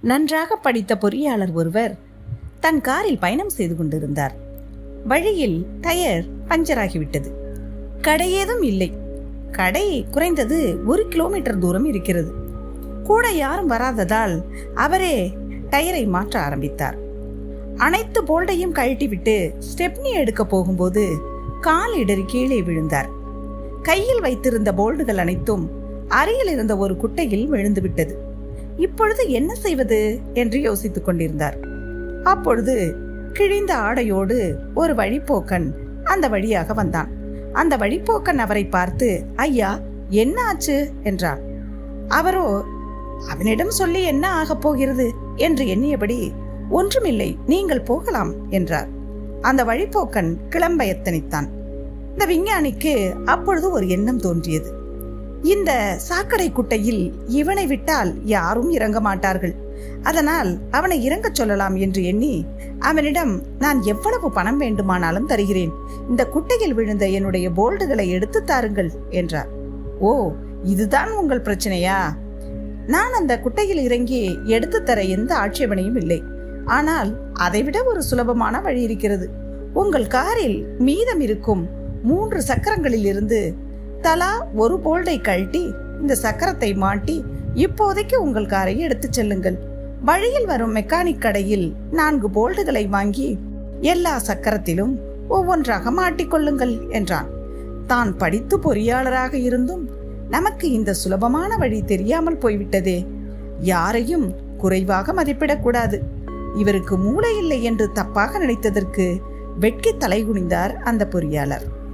நன்றாக படித்த பொறியாளர் ஒருவர் தன் காரில் பயணம் செய்து கொண்டிருந்தார். வழியில் டயர் பஞ்சராகிவிட்டது. கடையேதும் இல்லை. கடை குறைந்தது ஒரு கிலோமீட்டர் தூரம் இருக்கிறது. கூட யாரும் வராததால் அவரே டயரை மாற்ற ஆரம்பித்தார். அனைத்து போல்டையும் கழட்டிவிட்டு ஸ்டெப்னி எடுக்க போகும்போது கால் இடறி கீழே விழுந்தார். கையில் வைத்திருந்த போல்டுகள் அனைத்தும் அருகில் இருந்த ஒரு குட்டையில் விழுந்துவிட்டது. இப்பொழுது என்ன செய்வது? என்று யோசித்துக் கொண்டிருந்தார். அப்பொழுது கிழிந்த ஆடையோடு ஒரு வழிப்போக்கன் அந்த வழியாக வந்தான். அந்த வழிப்போக்கன் அவரை பார்த்து ஐயா என்ன ஆச்சு? என்றான். அவரோ அவனிடம் சொல்லி என்ன ஆகப் போகிறது? என்று எண்ணியபடி ஒன்றுமில்லை நீங்கள் போகலாம் என்றார். அந்த வழிப்போக்கன் கிளம்ப எத்தனித்தான். இந்த விஞ்ஞானிக்கு அப்பொழுது ஒரு எண்ணம் தோன்றியது. இந்த சாக்கடை குட்டையில் இவனை விட்டால் யாரும் இறங்க மாட்டார்கள். அதனால் அவனை இறங்கச் சொல்லலாம் என்று எண்ணி அவனிடம் நான் எவ்வளவு பணம் வேண்டுமானாலும் தருகிறேன். இந்த குட்டையில் விழுந்த என்னுடைய போல்டுகளை எடுத்து தாருங்கள் என்றார். ஓ இதுதான் உங்கள் பிரச்சனையா? நான் அந்த குட்டையில் இறங்கி எடுத்து தர எந்த ஆட்சேபனையும் இல்லை. ஆனால் அதைவிட ஒரு சுலபமான வழி இருக்கிறது. உங்கள் காரில் மீதம் இருக்கும் மூன்று சக்கரங்களில் இருந்து தலா ஒரு போல்டை கழட்டி இந்த சக்கரத்தை மாட்டி இப்போதைக்கு உங்கள் காரை எடுத்துச் செல்லுங்கள். வழியில் வரும் மெக்கானிக் கடையில் நான்கு போல்டுகளை வாங்கி எல்லா சக்கரத்திலும் ஒவ்வொன்றாக மாட்டிக்கொள்ளுங்கள் என்றான். தான் படித்து பொறியாளராக இருந்தும் நமக்கு இந்த சுலபமான வழி தெரியாமல் போய்விட்டதே. யாரையும் குறைவாக மதிப்பிடக்கூடாது இவருக்கு மூளை இல்லை என்று தப்பாக நினைத்ததற்கு வெட்கி தலைகுனிந்தார் அந்த பொறியாளர்.